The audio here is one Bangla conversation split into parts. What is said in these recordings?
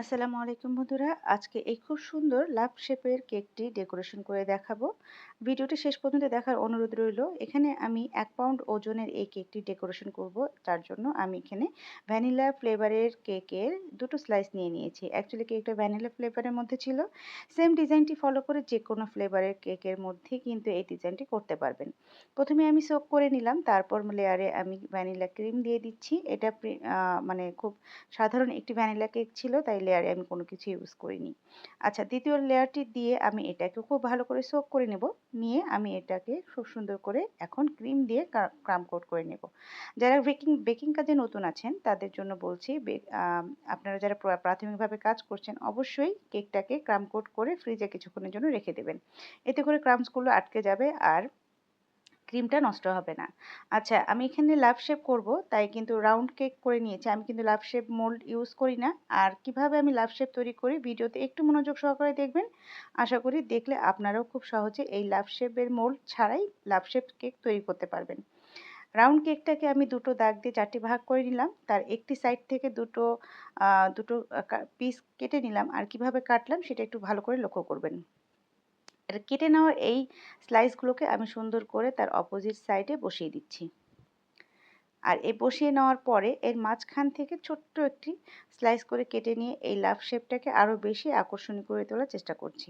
আসসালামু আলাইকুম বন্ধুরা। আজকে এই খুব সুন্দর লাভ শেপের কেকটি ডেকোরেশন করে দেখাবো। ভিডিওটি শেষ পর্যন্ত দেখার অনুরোধ রইল, এখানে আমি এক পাউন্ড ওজনের এই কেকটি ডেকোরেশন করব। তার জন্য আমি এখানে ভ্যানিলা ফ্লেভারের কেকের দুটো স্লাইস নিয়ে নিয়েছি। অ্যাকচুয়ালি কেকটা ভ্যানিলা ফ্লেভারের মধ্যে ছিল। সেম ডিজাইনটি ফলো করে যে কোনো ফ্লেভারের কেকের মধ্যে কিন্তু এই ডিজাইনটি করতে পারবেন। প্রথমে আমি সোক করে নিলাম, তারপর লেয়ারে আমি ভ্যানিলা ক্রিম দিয়ে দিচ্ছি। এটা মানে খুব সাধারণ একটি ভ্যানিলা কেক ছিল, তাই লেয়ারে আমি কোনো কিছু ইউজ করিনি। আচ্ছা দ্বিতীয় লেয়ারটি দিয়ে আমি এটাকে খুব ভালো করে সোক করে নেব। নিয়ে আমি এটাকে খুব সুন্দর করে এখন ক্রিম দিয়ে ক্রাম কোট করে নেব। যারা বেকিং বেকিং কাজে নতুন আছেন, তাদের জন্য বলছি আপনারা যারা প্রাথমিকভাবে কাজ করছেন, অবশ্যই কেকটাকে ক্রাম কোট করে ফ্রিজে কিছুক্ষণের জন্য রেখে দেবেন। এতে করে ক্রামসগুলো আটকে যাবে আর ক্রিমটা নষ্ট হবে না। আচ্ছা আমি এখানে লাভ শেপ করব, তাই কিন্তু রাউন্ড কেক করে নিয়েছি। আমি কিন্তু লাভ শেপ মোল্ড ইউজ করি না। আর কীভাবে আমি লাভ শেপ তৈরি করি, ভিডিওতে একটু মনোযোগ সহকারে দেখবেন। আশা করি দেখলে আপনারাও খুব সহজে এই লাভ শেপের মোল্ড ছাড়াই লাভ শেপ কেক তৈরি করতে পারবেন। রাউন্ড কেকটাকে আমি দুটো দাগ দিয়ে চারটি ভাগ করে নিলাম। তার একটি সাইড থেকে দুটো দুটো পিস কেটে নিলাম। আর কীভাবে কাটলাম সেটা একটু ভালো করে লক্ষ্য করবেন। এটা কেটে নেওয়া এই স্লাইসগুলোকে আমি সুন্দর করে তার অপোজিট সাইডে বসিয়ে দিচ্ছি। আর এই বসিয়ে নেওয়ার পরে এর মাঝখান থেকে ছোট্ট একটি স্লাইস করে কেটে নিয়ে এই লাভ শেপটাকে আরও বেশি আকর্ষণীয় করে তোলার চেষ্টা করছি।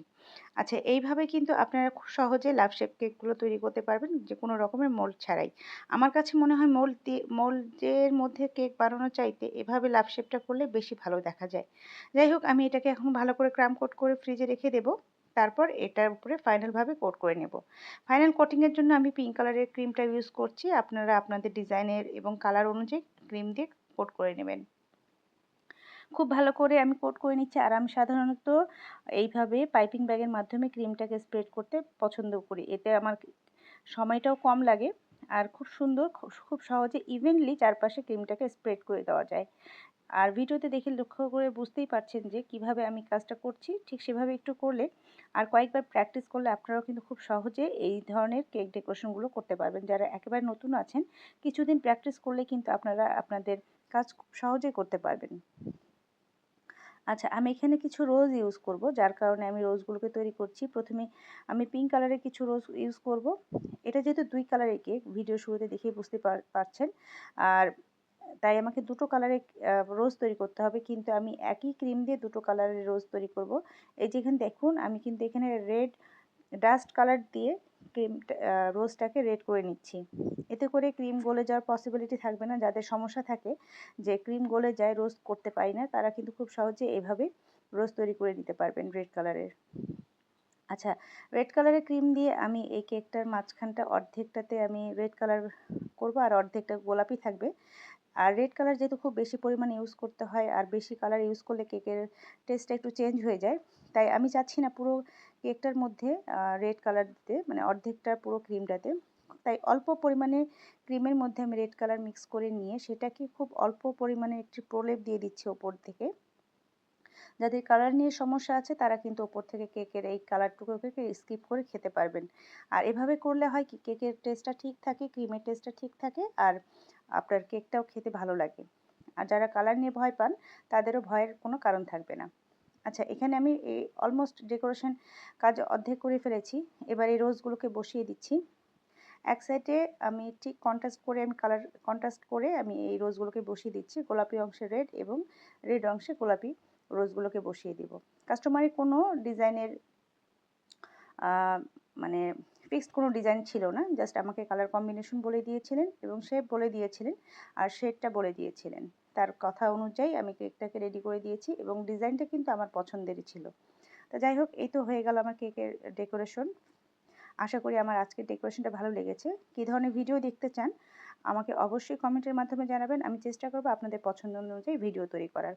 আচ্ছা এইভাবে কিন্তু আপনারা খুব সহজে লাভ শেপ কেকগুলো তৈরি করতে পারবেন, যে কোনো রকমের মোল্ড ছাড়াই। আমার কাছে মনে হয় মোল্ড দিয়ে মোল্ডের মধ্যে কেক বানানো চাইতে এভাবে লাভ শেপটা করলে বেশি ভালো দেখা যায়। যাই হোক, আমি এটাকে এখন ভালো করে ক্রাম কোট করে ফ্রিজে রেখে দেবো। তারপর এটার উপরে ফাইনালভাবে কোট করে নেব। ফাইনাল কোটিংয়ের জন্য আমি পিঙ্ক কালারের ক্রিমটা ইউজ করছি। আপনারা আপনাদের ডিজাইনের এবং কালার অনুযায়ী ক্রিম দিয়ে কোট করে নেবেন। খুব ভালো করে আমি কোট করে নিচ্ছি। আর আমি সাধারণত এইভাবে পাইপিং ব্যাগের মাধ্যমে ক্রিমটাকে স্প্রেড করতে পছন্দ করি। এতে আমার সময়টাও কম লাগে। আর খুব সুন্দর, খুব সহজে ইভেনলি চারপাশে ক্রিমটাকে স্প্রেড করে দেওয়া যায়। আর ভিডিওতে দেখে লক্ষ্য করে বুঝতেই পারছেন যে কীভাবে আমি কাজটা করছি, ঠিক সেভাবে একটু করলে আর কয়েকবার প্র্যাকটিস করলে আপনারাও কিন্তু খুব সহজে এই ধরনের কেক ডেকোরেশনগুলো করতে পারবেন। যারা একেবারে নতুন আছেন, কিছুদিন প্র্যাকটিস করলে কিন্তু আপনারা আপনাদের কাজ খুব সহজেই করতে পারবেন। আচ্ছা আমি এখানে কিছু রোজ ইউজ করব, যার কারণে আমি রোজগুলোকে তৈরি করছি। প্রথমে আমি পিঙ্ক কালারের কিছু রোজ ইউজ করব। এটা যেহেতু দুই কালারের কেক ভিডিও শুরুতে দেখে বুঝতে পারছেন। আর তাই আমাকে দুটো কালারের রোজ তৈরি করতে হবে। কিন্তু আমি একই ক্রিম দিয়ে দুটো কালারের রোজ তৈরি করব। এই যেখানে দেখুন, আমি কিন্তু এখানে রেড ডাস্ট কালার দিয়ে ক্রিম রোজটাকে রেড করে নিচ্ছি। এতে করে ক্রিম গলে যাওয়ার পসিবিলিটি থাকবে না। যাদের সমস্যা থাকে যে ক্রিম গলে যায় রোজ করতে পারি না, তারা কিন্তু খুব সহজে এভাবে রোজ তৈরি করে নিতে পারবেন রেড কালারের আচ্ছা রেড কালারের ক্রিম দিয়ে আমি এই কেকটার মাঝখানটা অর্ধেকটাতে আমি রেড কালার করব আর অর্ধেকটা গোলাপি থাকবে। আর রেড কালার যেহেতু খুব বেশি পরিমাণে ইউজ করতে হয় আর বেশি কালার ইউজ করলে কেকের টেস্টটা একটু চেঞ্জ হয়ে যায়, তাই আমি চাচ্ছি না পুরো কেকটার মধ্যে রেড কালার দিতে মানে অর্ধেকটা পুরো ক্রিমটাতে তাই অল্প পরিমাণে ক্রিমের মধ্যে আমি রেড কালার মিক্স করে নিয়ে সেটাকে খুব অল্প পরিমাণে একটি প্রলেপ দিয়ে দিচ্ছি ওপর থেকে। যাদের কালার নিয়ে সমস্যা আছে, তারা কিন্তু ওপর থেকে কেকের এই কালারটুকুকে স্কিপ করে খেতে পারবেন। আর এভাবে করলে হয় কি, কেকের টেস্টটা ঠিক থাকে ক্রিমের টেস্টটা ঠিক থাকে, আর আপনার কেকটাও খেতে ভালো লাগে। আর যারা কালার নিয়ে ভয় পান, তাদেরও ভয়ের কোনো কারণ থাকবে না। আচ্ছা এখানে আমি এই অলমোস্ট ডেকোরেশন কাজ অর্ধেক করে ফেলেছি। এবার এই রোজগুলোকে বসিয়ে দিচ্ছি। এক সাইডে আমি ঠিক কন্ট্রাস্ট করে, আমি কালার কন্ট্রাস্ট করে আমি এই রোজগুলোকে বসিয়ে দিচ্ছি। গোলাপি অংশে রেড এবং রেড অংশে গোলাপি। রোজগুলোকে বসিয়ে দিব। কাস্টমারের কোনো ডিজাইনের মানে ফিক্সড কোনো ডিজাইন ছিল না জাস্ট আমাকে কালার কম্বিনেশন বলে দিয়েছিলেন এবং শেপ বলে দিয়েছিলেন আর শেডটা বলে দিয়েছিলেন। তার কথা অনুযায়ী আমি কেকটাকে রেডি করে দিয়েছি এবং ডিজাইনটা কিন্তু আমার পছন্দেরই ছিল। তো যাই হোক, এই তো হয়ে গেল আমার কেকের ডেকোরেশন আশা করি আমার আজকের ডেকোরেশনটা ভালো লেগেছে। কী ধরনের ভিডিও দেখতে চান, আমাকে অবশ্যই কমেন্টের মাধ্যমে জানাবেন। আমি চেষ্টা করব আপনাদের পছন্দ অনুযায়ী ভিডিও তৈরি করার।